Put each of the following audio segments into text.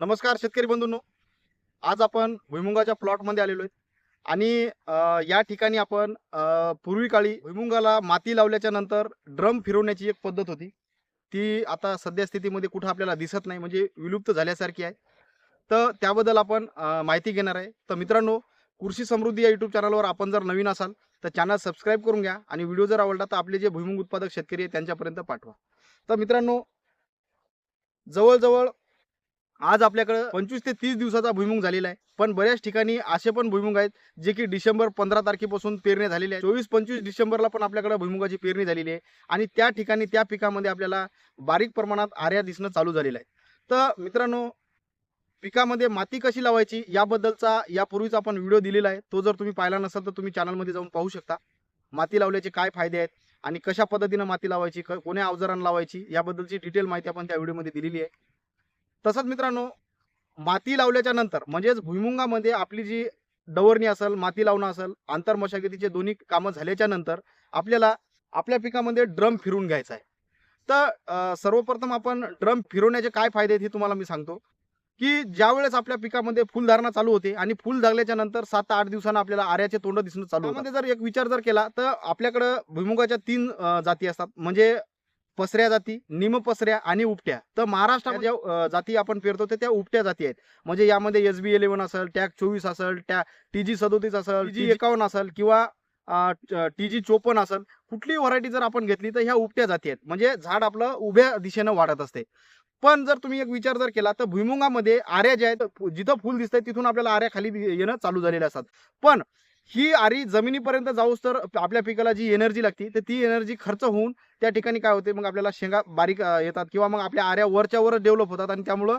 नमस्कार शेतकरी बंधूंनो. आज आपण भुईमुगाच्या प्लॉटमध्ये आलेलो आहे. आणि या ठिकाणी आपण पूर्वीकाळी पूर्वी काळी भुईमुगाला माती लावल्याच्या नंतर ड्रम फिरवण्याची एक पद्धत होती. ती आता सध्या स्थितीमध्ये कुठं आपल्याला दिसत नाही म्हणजे विलुप्त झाल्यासारखी आहे. तर त्याबद्दल आपण माहिती घेणार आहे. तर मित्रांनो कृषी समृद्धी या यूट्यूब चॅनलवर आपण जर नवीन असाल तर चॅनल सबस्क्राईब करून घ्या आणि व्हिडिओ जर आवडला तर आपले जे भुईमुंग उत्पादक शेतकरी आहे त्यांच्यापर्यंत पाठवा. तर मित्रांनो जवळजवळ आज आपल्याकडं पंचवीस ते तीस दिवसाचा भुईमुग झालेला आहे. पण बऱ्याच ठिकाणी असे पण भुईमुग आहेत जे की डिसेंबर पंधरा तारखेपासून पेरणी झालेली आहे. चोवीस पंचवीस डिसेंबरला पण आपल्याकडे भुईमुगाची पेरणी झालेली आहे. आणि त्या ठिकाणी त्या पिकामध्ये आपल्याला बारीक प्रमाणात आर्या दिसणं चालू झालेलं आहे. तर मित्रांनो पिकामध्ये माती कशी लावायची याबद्दलचा यापूर्वीच आपण व्हिडिओ दिलेला आहे. तो जर तुम्ही पाहिला नसाल तर तुम्ही चॅनलमध्ये जाऊन पाहू शकता. माती लावल्याचे काय फायदे आहेत आणि कशा पद्धतीनं माती लावायची क- कोण्या अवजारांना लावायची याबद्दलची डिटेल माहिती आपण त्या व्हिडिओमध्ये दिलेली आहे. तसंच मित्रांनो माती लावल्याच्या नंतर म्हणजेच भुईमुगामध्ये आपली जी डवरणी असेल माती लावणं असेल आंतर मशागतीचे दोन्ही कामं झाल्याच्यानंतर आपल्याला आपल्या पिकामध्ये ड्रम फिरून घ्यायचा आहे. तर सर्वप्रथम आपण ड्रम फिरवण्याचे काय फायदे आहेत हे तुम्हाला मी सांगतो की ज्यावेळेस आपल्या पिकामध्ये फुलधारणा चालू होते आणि फुल लागल्याच्या नंतर सात ते आठ दिवसांना आपल्याला आर्याचे तोंड दिसणं चालू त्यामध्ये जर एक विचार जर केला तर आपल्याकडं भुईमुगाच्या तीन जाती असतात. म्हणजे पसऱ्या जाती निमपसऱ्या आणि उपट्या. तर महाराष्ट्रात ज्या जाती आपण पेरतो ते त्या उपट्या जाती आहेत. म्हणजे यामध्ये एस बी इलेव्हन असेल टॅग चोवीस असेल टॅ टी जी सदोतीस असेल जी एकावन्न असेल किंवा टी जी चोपन्न असेल कुठलीही व्हरायटी जर आपण घेतली तर ह्या उपट्या जाती आहेत. म्हणजे झाड आपलं उभ्या दिशेनं वाढत असते. पण जर तुम्ही एक विचार जर केला तर भुईमुगामध्ये आऱ्या ज्या आहेत जिथं फुल दिसतंय तिथून आपल्याला आऱ्या खाली येणं चालू झालेल्या असतात. पण ही आरी जमिनीपर्यंत जाऊस तर आपल्या पिकाला जी एनर्जी लागते तर ती एनर्जी खर्च होऊन त्या ठिकाणी काय होते? मग आपल्याला शेंगा बारीक येतात किंवा मग आपल्या आऱ्या वरच्या वर डेव्हलप होतात आणि त्यामुळं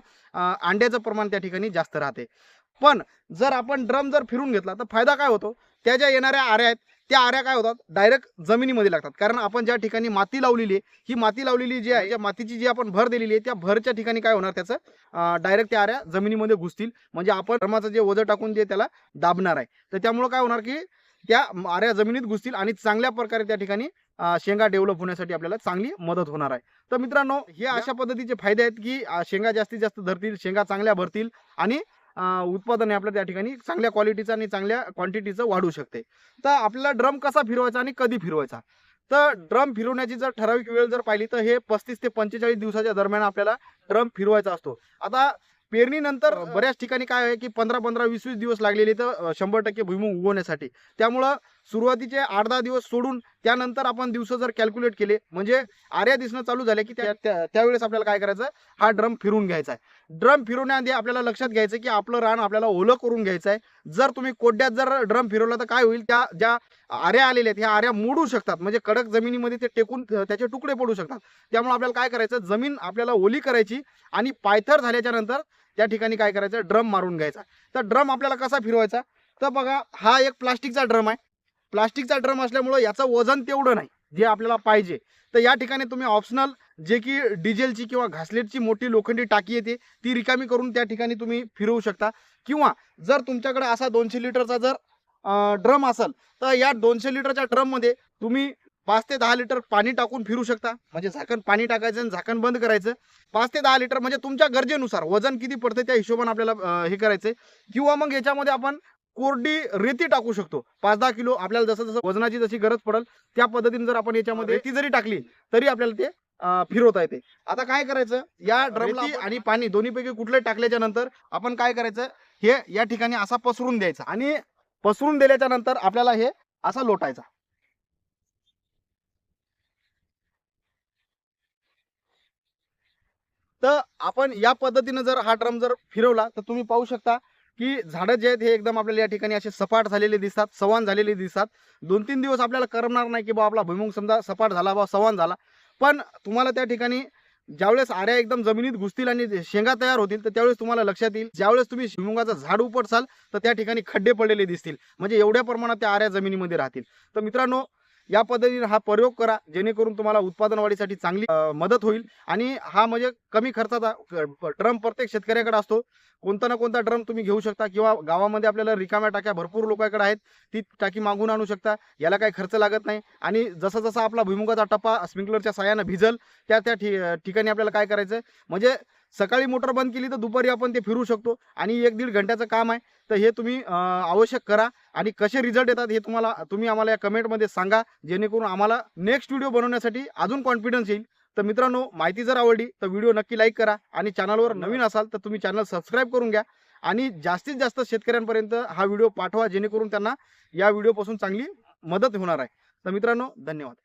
अंड्याचं प्रमाण त्या ठिकाणी जास्त राहते. पण जर आपण ड्रम जर फिरून घेतला तर फायदा काय होतो? त्या ज्या येणाऱ्या आऱ्या आहेत त्या आऱ्या काय होतात? डायरेक्ट जमिनीमध्ये लागतात. कारण आपण ज्या ठिकाणी माती लावलेली आहे ही माती लावलेली जी आहे ज्या मातीची जी आपण भर दिलेली आहे त्या भरच्या ठिकाणी काय होणार त्याचं? डायरेक्ट त्या आऱ्या जमिनीमध्ये घुसतील. म्हणजे आपण धर्माचं जे वजन टाकून जे त्याला दाबणार आहे. तर त्यामुळं काय होणार की त्या आऱ्या जमिनीत घुसतील आणि चांगल्या प्रकारे त्या ठिकाणी शेंगा डेव्हलप होण्यासाठी आपल्याला चांगली मदत होणार आहे. तर मित्रांनो हे अशा पद्धतीचे फायदे आहेत की शेंगा जास्तीत जास्त धरतील शेंगा चांगल्या भरतील आणि उत्पादन हे आपल्या त्या ठिकाणी चांगल्या क्वालिटीचं आणि चांगल्या क्वांटिटीचं वाढू शकते. तर आपल्याला ड्रम कसा फिरवायचा आणि कधी फिरवायचा? तर ड्रम फिरवण्याची जर ठराविक वेळ जर पाहिली तर हे पस्तीस ते पंचेचाळीस दिवसाच्या दरम्यान आपल्याला ड्रम फिरवायचा असतो. आता पेरणीनंतर बऱ्याच ठिकाणी काय आहे की पंधरा पंधरा वीस वीस दिवस लागलेले तर शंभर टक्के भुईमुग उगवण्यासाठी. त्यामुळं सुरुवातीचे आठ दहा दिवस सोडून त्यानंतर आपण दिवस जर कॅल्क्युलेट केले म्हणजे आर्या दिसणं चालू झाले की त्या- त्या- त्यावेळेस आपल्याला काय करायचं? हा ड्रम फिरून घ्यायचा आहे. ड्रम फिरवण्याआधी आपल्याला लक्षात घ्यायचं की आपलं रान आपल्याला ओलं करून घ्यायचं आहे. जर तुम्ही कोड्यात जर ड्रम फिरवला तर काय होईल? त्या ज्या आऱ्या आलेल्या आहेत ह्या आऱ्या मोडू शकतात. म्हणजे कडक जमिनीमध्ये ते टेकून त्याचे तुकडे पडू शकतात. त्यामुळे आपल्याला काय करायचं? जमीन आपल्याला ओली करायची आणि पायथर झाल्याच्यानंतर त्या ठिकाणी काय करायचं? ड्रम मारून घ्यायचा. तर ड्रम आपल्याला कसा फिरवायचा? तर बघा हा एक प्लास्टिकचा ड्रम आहे. प्लास्टिकचा ड्रम असल्यामुळं याचं वजन तेवढं नाही जे आपल्याला पाहिजे. तर या ठिकाणी तुम्ही ऑप्शनल जे की डिझेलची किंवा घासलेटची मोठी लोखंडी टाकी येते ती रिकामी करून त्या ठिकाणी तुम्ही फिरवू शकता. किंवा जर तुमच्याकडे असा दोनशे लिटरचा जर ड्रम असेल तर या दोनशे लिटरच्या ड्रममध्ये तुम्ही पाच ते दहा लिटर पाणी टाकून फिरू शकता. म्हणजे झाकण पाणी टाकायचं आणि झाकण बंद करायचं. पाच ते दहा लिटर म्हणजे तुमच्या गरजेनुसार वजन किती पडते त्या हिशोबाने आपल्याला हे करायचं किंवा मग याच्यामध्ये आपण कोरडी रेती टाकू शकतो. पाच दहा किलो आपल्याला जसं जसं वजनाची जशी गरज पडेल त्या पद्धतीने जर आपण याच्यामध्ये रेती जरी टाकली तरी आपल्याला ते फिरवता येते. आता काय करायचं? या ड्रमला आणि पाणी दोन्हीपैकी कुठले टाकल्याच्या नंतर आपण काय करायचं? हे या ठिकाणी असा पसरून द्यायचा आणि पसरून दिल्याच्या नंतर आपल्याला हे असा लोटायचा. तर आपण या पद्धतीनं जर हा ड्रम जर फिरवला तर तुम्ही पाहू शकता की झाडं जे आहेत हे एकदम आपल्याला या ठिकाणी असे सपाट झालेले दिसतात सवान झालेले दिसतात. दोन तीन दिवस आपल्याला करमणार नाही की बा आपला भुईमुंग समजा सपाट झाला बा सवान झाला. पण तुम्हाला त्या ठिकाणी ज्यावेळेस आऱ्या एकदम जमिनीत घुसतील आणि शेंगा तयार होतील तर त्यावेळेस तुम्हाला लक्षात येईल. ज्यावेळेस तुम्ही भुईमुगाचं झाड उपटसाल तर त्या ठिकाणी खड्डे पडलेले दिसतील. म्हणजे एवढ्या प्रमाणात त्या आऱ्या जमिनीमध्ये राहतील. तर मित्रांनो या पद्धतीने हा प्रयोग करा जेणेकरून तुम्हाला उत्पादन वाढीसाठी चांगली मदत होईल. आणि हा म्हणजे कमी खर्चाचा ड्रम प्रत्येक शेतकऱ्याकडे असतो. कोणता ना कोणता ड्रम तुम्ही घेऊ शकता किंवा गावामध्ये आपल्याला रिकाम्या टाक्या भरपूर लोकांकडे आहेत ती टाकी मागून आणू शकता. याला काही खर्च लागत नाही. आणि जसा जसा आपला भुईमुगाचा टप्पा स्प्रिंकलरच्या साह्यानं भिजल त्या त्या ठि- ठिकाणी आपल्याला काय करायचं म्हणजे सकाळी मोटर बंद केली तर दुपारी आपण ते फिरू शकतो. आणि एक दीड घंट्याचं काम आहे. तर हे तुम्ही आवश्यक करा. आणि कसे रिझल्ट येतात हे तुम्हाला तुम्ही आम्हाला या कमेंटमध्ये सांगा. जेणेकरून आम्हाला नेक्स्ट व्हिडिओ बनवण्यासाठी अजून कॉन्फिडन्स येईल. तर मित्रांनो माहिती जर आवडली तर व्हिडिओ नक्की लाईक करा. आणि चॅनलवर नवीन असाल तर तुम्ही चॅनल सबस्क्राईब करून घ्या. आणि जास्तीत जास्त शेतकऱ्यांपर्यंत हा व्हिडिओ पाठवा जेणेकरून त्यांना या व्हिडिओपासून चांगली मदत होणार आहे. तर मित्रांनो धन्यवाद.